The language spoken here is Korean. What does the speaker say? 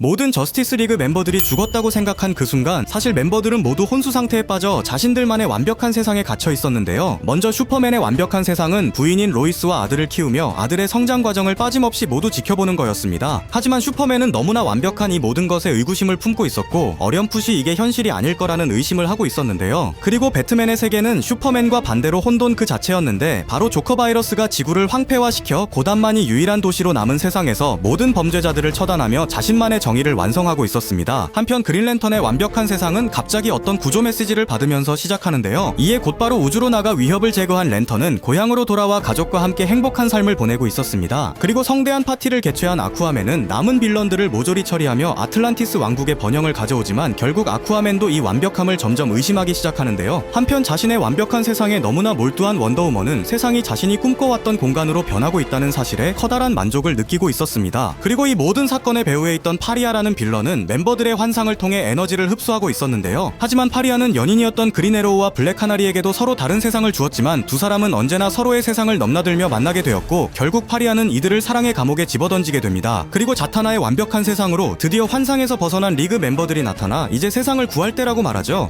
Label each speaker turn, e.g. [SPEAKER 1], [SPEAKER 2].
[SPEAKER 1] 모든 저스티스 리그 멤버들이 죽었다고 생각한 그 순간 사실 멤버들은 모두 혼수 상태에 빠져 자신들만의 완벽한 세상에 갇혀 있었는데요. 먼저 슈퍼맨의 완벽한 세상은 부인인 로이스와 아들을 키우며 아들의 성장 과정을 빠짐없이 모두 지켜보는 거였습니다. 하지만 슈퍼맨은 너무나 완벽한 이 모든 것에 의구심을 품고 있었고 어렴풋이 이게 현실이 아닐 거라는 의심을 하고 있었는데요. 그리고 배트맨의 세계는 슈퍼맨과 반대로 혼돈 그 자체였는데 바로 조커 바이러스가 지구를 황폐화시켜 고단만이 유일한 도시로 남은 세상에서 모든 범죄자들을 처단하며 자신만의 정의를 완성하고 있었습니다. 한편 그린랜턴의 완벽한 세상은 갑자기 어떤 구조 메시지를 받으면서 시작하는데요. 이에 곧바로 우주로 나가 위협을 제거한 랜턴은 고향으로 돌아와 가족과 함께 행복한 삶을 보내고 있었습니다. 그리고 성대한 파티를 개최한 아쿠아맨은 남은 빌런들을 모조리 처리하며 아틀란티스 왕국의 번영을 가져오지만 결국 아쿠아맨도 이 완벽함을 점점 의심하기 시작하는데요. 한편 자신의 완벽한 세상에 너무나 몰두한 원더우먼은 세상이 자신이 꿈꿔왔던 공간으로 변하고 있다는 사실에 커다란 만족을 느끼고 있었습니다. 그리고 이 모든 사건의 배후에 있던 파리 아라는 빌런은 멤버들의 환상을 통해 에너지를 흡수하고 있었는데요. 하지만 파리아는 연인이었던 그린에로우와 블랙카나리에게도 서로 다른 세상을 주었지만 두 사람은 언제나 서로의 세상을 넘나들며 만나게 되었고 결국 파리아는 이들을 사랑의 감옥에 집어던지게 됩니다. 그리고 자타나의 완벽한 세상으로 드디어 환상에서 벗어난 리그 멤버들이 나타나 이제 세상을 구할 때라고 말하죠.